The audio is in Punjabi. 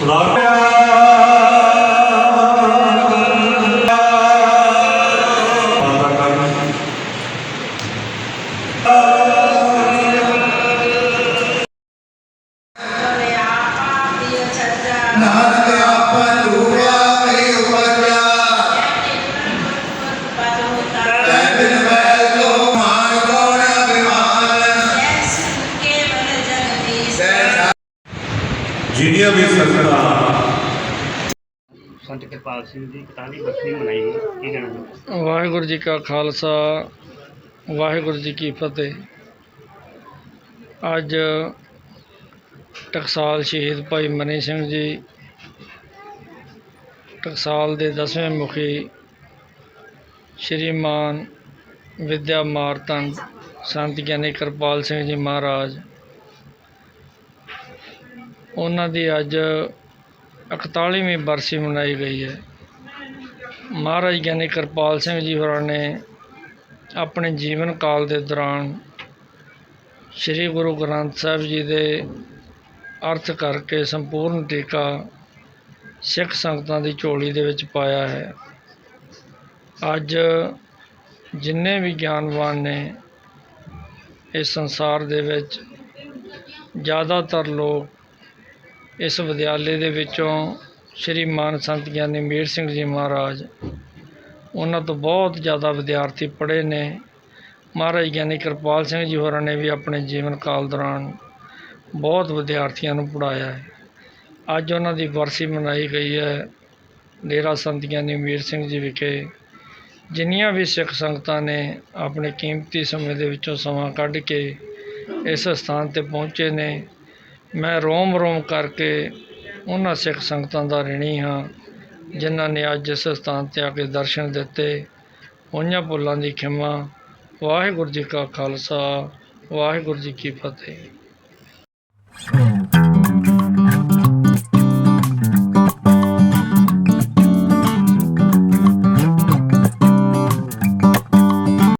Love. ਜਿੰਨੀਆਂ ਵੀ ਸੰਗਤਾਂ ਸੰਤ ਕਿਰਪਾਲ ਸਿੰਘ ਦੀ 41 ਬਰਸੀ ਮਨਾਈ ਕੀ ਕਹਿਣਾ? ਵਾਹਿਗੁਰੂ ਜੀ ਕਾ ਖਾਲਸਾ ਵਾਹਿਗੁਰੂ ਜੀ ਕੀ ਫਤਿਹ ਅੱਜ ਟਕਸਾਲ ਸ਼ਹੀਦ ਭਾਈ ਮਨੀ ਸਿੰਘ ਜੀ ਟਕਸਾਲ ਦੇ ਦਸਵੇਂ ਮੁਖੀ ਸ਼੍ਰੀਮਾਨ ਵਿਦਿਆ ਮਾਰਤੰਡ ਸੰਤ ਗਿਆਨੀ ਕਿਰਪਾਲ ਸਿੰਘ ਜੀ ਮਹਾਰਾਜ ਉਹਨਾਂ ਦੀ ਅੱਜ 41ਵੀਂ ਬਰਸੀ ਮਨਾਈ ਗਈ ਹੈ। ਮਹਾਰਾਜ ਗਿਆਨੀ ਕਿਰਪਾਲ ਸਿੰਘ ਜੀ ਹੋਰਾਂ ਨੇ ਆਪਣੇ ਜੀਵਨ ਕਾਲ ਦੇ ਦੌਰਾਨ ਸ੍ਰੀ ਗੁਰੂ ਗ੍ਰੰਥ ਸਾਹਿਬ ਜੀ ਦੇ ਅਰਥ ਕਰਕੇ ਸੰਪੂਰਨ ਟੀਕਾ ਸਿੱਖ ਸੰਗਤਾਂ ਦੀ ਝੋਲੀ ਦੇ ਵਿੱਚ ਪਾਇਆ ਹੈ। ਅੱਜ ਜਿੰਨੇ ਵੀ ਗਿਆਨਵਾਨ ਨੇ ਇਸ ਸੰਸਾਰ ਦੇ ਵਿੱਚ, ਜ਼ਿਆਦਾਤਰ ਲੋਕ ਇਸ ਵਿਦਿਆਲੇ ਦੇ ਵਿੱਚੋਂ ਸ਼੍ਰੀ ਮਾਨ ਸੰਤ ਗਿਆਨੀ ਮੀਰ ਸਿੰਘ ਜੀ ਮਹਾਰਾਜ, ਉਹਨਾਂ ਤੋਂ ਬਹੁਤ ਜ਼ਿਆਦਾ ਵਿਦਿਆਰਥੀ ਪੜ੍ਹੇ ਨੇ। ਮਹਾਰਾਜ ਗਿਆਨੀ ਕਿਰਪਾਲ ਸਿੰਘ ਜੀ ਹੋਰਾਂ ਨੇ ਵੀ ਆਪਣੇ ਜੀਵਨ ਕਾਲ ਦੌਰਾਨ ਬਹੁਤ ਵਿਦਿਆਰਥੀਆਂ ਨੂੰ ਪੜ੍ਹਾਇਆ ਹੈ। ਅੱਜ ਉਹਨਾਂ ਦੀ ਬਰਸੀ ਮਨਾਈ ਗਈ ਹੈ ਡੇਰਾ ਸੰਤ ਗਿਆਨੀ ਮੀਰ ਸਿੰਘ ਜੀ ਵਿਖੇ। ਜਿੰਨੀਆਂ ਵੀ ਸਿੱਖ ਸੰਗਤਾਂ ਨੇ ਆਪਣੇ ਕੀਮਤੀ ਸਮੇਂ ਦੇ ਵਿੱਚੋਂ ਸਮਾਂ ਕੱਢ ਕੇ ਇਸ ਸਥਾਨ ਤੇ ਪਹੁੰਚੇ ਨੇ ਮੈਂ ਰੋਮ ਰੋਮ ਕਰਕੇ ਉਹਨਾਂ ਸਿੱਖ ਸੰਗਤਾਂ ਦਾ ਰਿਣੀ ਹਾਂ, ਜਿਨ੍ਹਾਂ ਨੇ ਅੱਜ ਇਸ ਸਥਾਨ ਤੇ ਆ ਕੇ ਦਰਸ਼ਨ ਦਿੱਤੇ। ਹੋਈਆਂ ਭੁੱਲਾਂ ਦੀ ਖਿਮਾ, ਵਾਹਿਗੁਰੂ ਜੀ ਕਾ ਖਾਲਸਾ, ਵਾਹਿਗੁਰੂ ਜੀ ਕੀ ਫਤਿਹ।